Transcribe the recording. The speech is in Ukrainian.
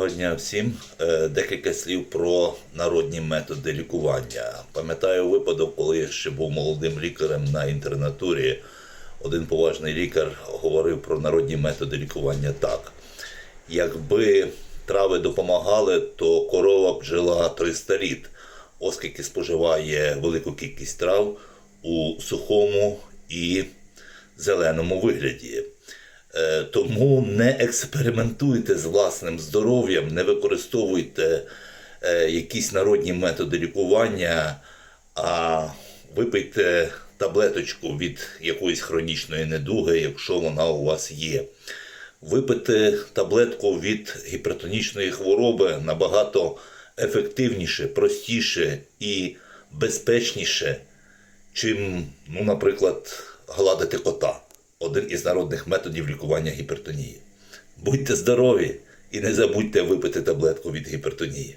Доброго дня всім. Е, Декілька слів про народні методи лікування. Пам'ятаю випадок, коли я ще був молодим лікарем на інтернатурі. Один поважний лікар говорив про народні методи лікування так. Якби трави допомагали, то корова б жила 300 літ, оскільки споживає велику кількість трав у сухому і зеленому вигляді. Е, Тому не експериментуйте з власним здоров'ям, не використовуйте е, якісь народні методи лікування, а випийте таблеточку від якоїсь хронічної недуги, якщо вона у вас є. Випити таблетку від гіпертонічної хвороби набагато ефективніше, простіше і безпечніше, чим, ну, наприклад, гладити кота один із народних методів лікування гіпертонії. Будьте здорові і не забудьте випити таблетку від гіпертонії.